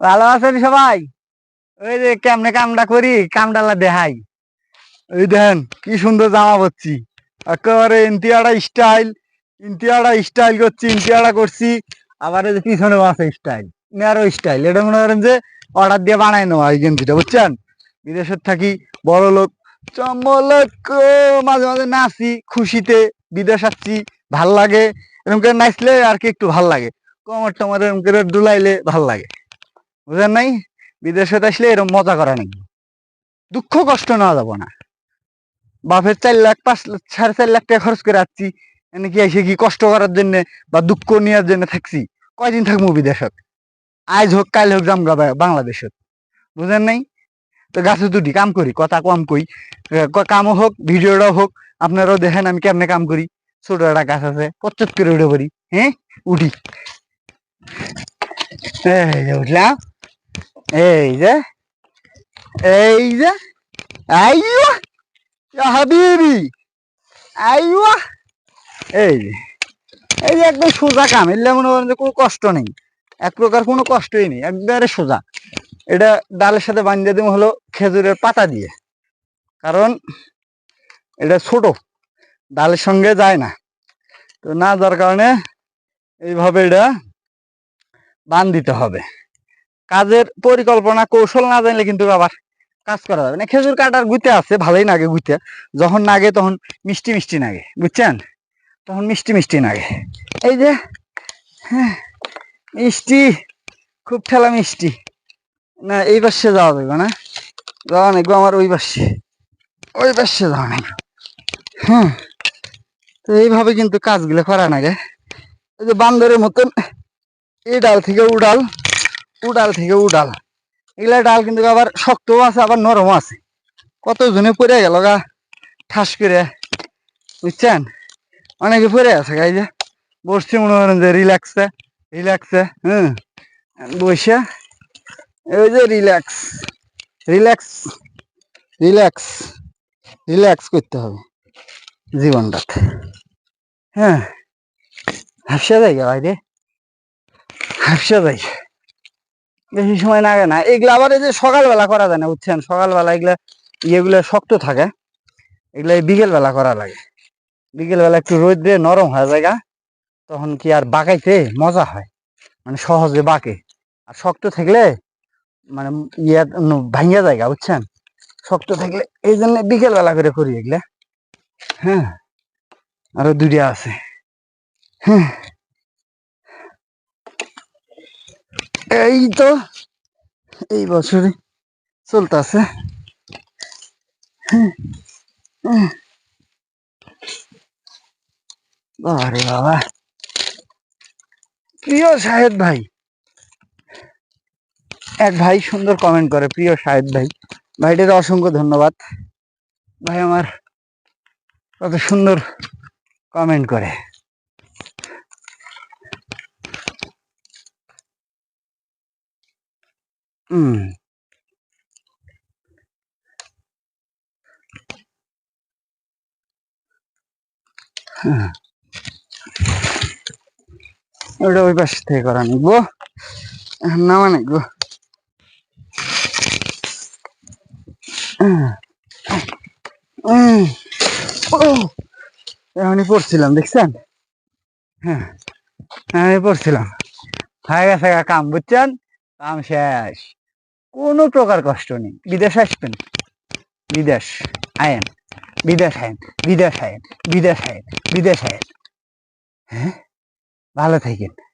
ভালো আছেন সবাই? ওই যে কেমনে কামটা করি? কামডালা দেখাই। ওই দেখেন, কি সুন্দর জামা পরছি। একেবারে ইন্টিয়াটা স্টাইল ইন্টিয়াটা স্টাইল করছি, ইন্টিয়াটা করছি। আবার যে পিছনে আছে স্টাইল নেয়ারো স্টাইল এটা মনে করেন যে অর্ডার দিয়ে বানাই নেওয়া এই গেঞ্জিটা, বুঝছেন? বিদেশের থাকি বড় লোক। চমলক মাঝে মাঝে নাচি, খুশিতে বিদেশ আসছি, ভালো লাগে। এরকম করে নাচলে আর কি একটু ভালো লাগে। কমর টমর এরকম করে ডুলাইলে ভালো লাগে। বুঝলেন নাই? বিদেশে আসলে এরকম মজা করা নাকি দুঃখ কষ্ট নেওয়া যাব না। বাপের চার লাখ, পাঁচ লাখ, সাড়ে চার লাখ টাকা খরচ করে আসছি। এনে কি এসে কি কষ্ট করার জন্য বা দুঃখ নেওয়ার জন্য থাকছি? কয়দিন থাকব বিদেশত? আজ হোক, কাল হোক যাম বাংলাদেশত। বুঝেন নাই? তো গাছে দুটি কাম করি, কথা কম কই। কামও হোক, ভিডিওটাও হোক, আপনারাও দেখেন আমি কেমনে কাম করি। ছোট একটা গাছ আছে পচ্চত করে উঠে পড়ি হ্যাঁ? উঠি। উঠলাম। এই যে এই যে আইয়া ইয়া হাবিবি আইয়া এই যে এই যে একদম সোজা কাম এলে মনে করেন যে কোনো কষ্ট নেই। এক প্রকার কোনো কষ্টই নেই। একবারে সোজা। এটা ডালের সাথে বানিয়ে দেবো হলো খেজুরের পাতা দিয়ে। কারণ এটা ছোট। ডালের সঙ্গে যায় না। তো না যার কারণে এইভাবে এটা বান দিতে হবে। কাজের পরিকল্পনা কৌশল না জানলে কিন্তু আবার কাজ করা যাবে না। খেজুর কাটার গুইতে আছে ভালোই নাগে গুইতে। যখন নাগে তখন মিষ্টি মিষ্টি নাগে বুঝছেন? তখন মিষ্টি মিষ্টি নাগে। এই যে হ্যাঁ, মিষ্টি খুব ঠেলা মিষ্টি। না এই পাশে যাওয়া যাবে না। যাওয়া নাকি আমার ওই পাশে। ওই পাশে যাওয়া নাকি হ্যাঁ তো এইভাবে কিন্তু কাজগুলো করা নাগে। এই যে বান্দরের মতন এই ডাল থেকে ও ডাল ও ডাল থেকে ও ডাল এগুলা ডাল কিন্তু আবার শক্তও আছে, আবার নরমও আছে। কত জনে পড়ে গেল গা, ঠাস করে। বুঝছেন? অনেকে পড়ে আছে গাই যে বসছি মনে করেন যে রিল্যাক্সে রিল্যাক্সে হুম বসে, এই যে রিল্যাক্স রিল্যাক্স রিল্যাক্স রিল্যাক্স করতে হবে জীবনটাতে হ্যাঁ হাসা যায় বাইরে হাসা যায় বেশি সময় লাগে না। এগুলা আবার এই যে সকালবেলা করা যায় না, বুঝছেন? সকালবেলা এগুলা ইয়েগুলো শক্ত থাকে। এগুলো এই বিকেলবেলা করা লাগে। বিকেলবেলা একটু রোদ দিয়ে নরম হয়ে জায়গা, তখন কি আর বাঁকাইতে মজা হয়। মানে সহজে বাঁকে। আর শক্ত থাকলে মানে ইয়া ভাঙিয়া জায়গা, বুঝছেন? শক্ত থাকলে এই জন্য বিকেলবেলা করে করি এগুলা। হ্যাঁ। আরও দুইটা আছে। হ্যাঁ। এই তো এই বছরে চলতেছে। আরে বাবা। প্রিয় শাহেদ ভাই, এক ভাই সুন্দর কমেন্ট করে, প্রিয় শাহেদ ভাই। ভাইটার অসংখ্য ধন্যবাদ। ভাই আমার কত সুন্দর কমেন্ট করে। হুম হ্যাঁ। ওটা ওই পাশ থেকে করা নিবো। নামা নিবো এখনই পড়ছিলাম, দেখছেন? হ্যাঁ আমি পড়ছিলাম। হয়ে গেছে কাম, বুঝছেন? কাম শেষ। কোনো প্রকার কষ্ট নেই। বিদেশ আসবেন? বিদেশ, আয়েন। বিদেশ আয়েন। বিদেশ আয়েন। বিদেশ আয়েন। বিদেশ, আয়েন। হ্যাঁ? ভালো থাকেন।